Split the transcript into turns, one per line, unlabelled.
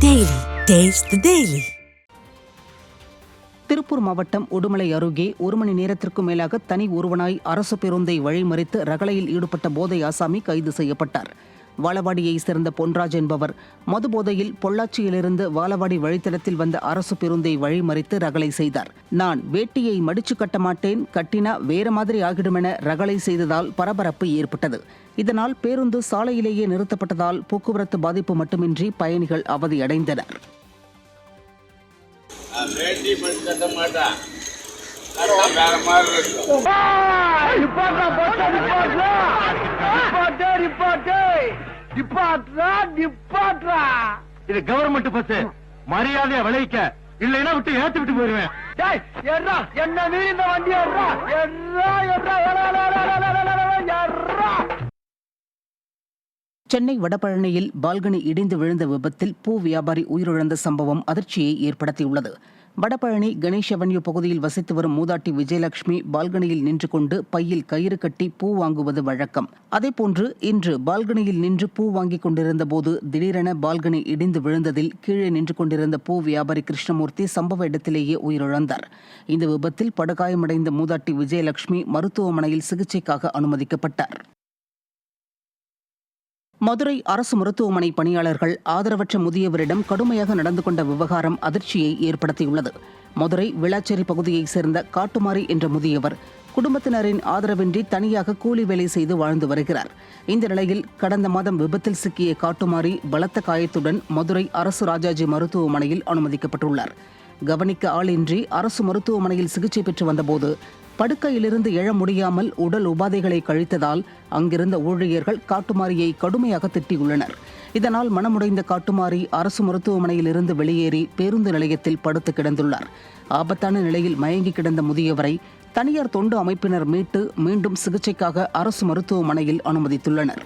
Taste the Daily.
Tiruppur மாவட்டம் உடுமலை அருகே ஒரு மணி நேரத்திற்கும் மேலாக தனி ஒருவனாய் அரசு பேருந்தை வழிமறித்து ரகளையில் ஈடுபட்ட போதை ஆசாமி கைது செய்யப்பட்டார் வாழவாடியைச் சேர்ந்த பொன்ராஜ் என்பவர் மது போதையில் பொள்ளாச்சியிலிருந்து வாழவாடி வழித்தடத்தில் வந்த அரசு பேருந்தை வழிமறித்து ரகளை செய்தார். நான் வேட்டியை மடிச்சு கட்ட மாட்டேன் கட்டினா வேற மாதிரி ஆகிடுமென ரகளை செய்ததால் பரபரப்பு ஏற்பட்டது. இதனால் பேருந்து சாலையிலேயே நிறுத்தப்பட்டதால் போக்குவரத்து பாதிப்பு மட்டுமின்றி பயணிகள் அவதியடைந்தனர்
வேற மாதிரி இருக்கும்.
இது கவர்மெண்ட் பஸ் மரியாதையா விளைவிக்க. இல்லைன்னா விட்டு ஏத்து விட்டு போயிருவேன். என்ன மீறி இந்த வண்டி ஏறா எர்ரா எர்ரா
சென்னை வடபழனியில் பால்கனி இடிந்து விழுந்த விபத்தில் பூ வியாபாரி உயிரிழந்த சம்பவம் அதிர்ச்சியை ஏற்படுத்தியுள்ளது. வடபழனி கணேஷ் அவென்யூ பகுதியில் வசித்து வரும் மூதாட்டி விஜயலட்சுமி பால்கனியில் நின்று கொண்டு பையில் கயிறு கட்டி பூ வாங்குவது வழக்கம். அதேபோன்று இன்று பால்கனியில் நின்று பூ வாங்கிக் கொண்டிருந்த போது திடீரென பால்கனி இடிந்து விழுந்ததில் கீழே நின்று கொண்டிருந்த பூ வியாபாரி கிருஷ்ணமூர்த்தி சம்பவ இடத்திலேயே உயிரிழந்தார். இந்த விபத்தில் படுகாயமடைந்த மூதாட்டி விஜயலட்சுமி மருத்துவமனையில் சிகிச்சைக்காக அனுமதிக்கப்பட்டார். மதுரை அரசு மருத்துவமனை பணியாளர்கள் ஆதரவற்ற முதியவரிடம் கடுமையாக நடந்து கொண்ட விவகாரம் அதிர்ச்சியை ஏற்படுத்தியுள்ளது. மதுரை விளாச்சேரி பகுதியைச் சேர்ந்த காட்டுமாரி என்ற முதியவர் குடும்பத்தினரின் ஆதரவின்றி தனியாக கூலி வேலை செய்து வாழ்ந்து வருகிறார். இந்த நிலையில் கடந்த மாதம் விபத்தில் சிக்கிய காட்டுமாரி பலத்த காயத்துடன் மதுரை அரசு ராஜாஜி மருத்துவமனையில் அனுமதிக்கப்பட்டுள்ளார். கவனிக்க ஆளின்றி அரசு மருத்துவமனையில் சிகிச்சை பெற்று வந்தபோது படுக்கையிலிருந்து எழ முடியாமல் உடல் உபாதைகளை கழித்ததால் அங்கிருந்த ஊழியர்கள் காட்டுமாரியை கடுமையாக திட்டியுள்ளனர். இதனால் மனமுடைந்த காட்டுமாரி அரசு மருத்துவமனையிலிருந்து வெளியேறி பேருந்து நிலையத்தில் படுத்து கிடந்துள்ளார். ஆபத்தான நிலையில் மயங்கி கிடந்த முதியவரை தனியார் தொண்டு அமைப்பினர் மீட்டு மீண்டும் சிகிச்சைக்காக அரசு மருத்துவமனையில் அனுமதித்துள்ளனர்.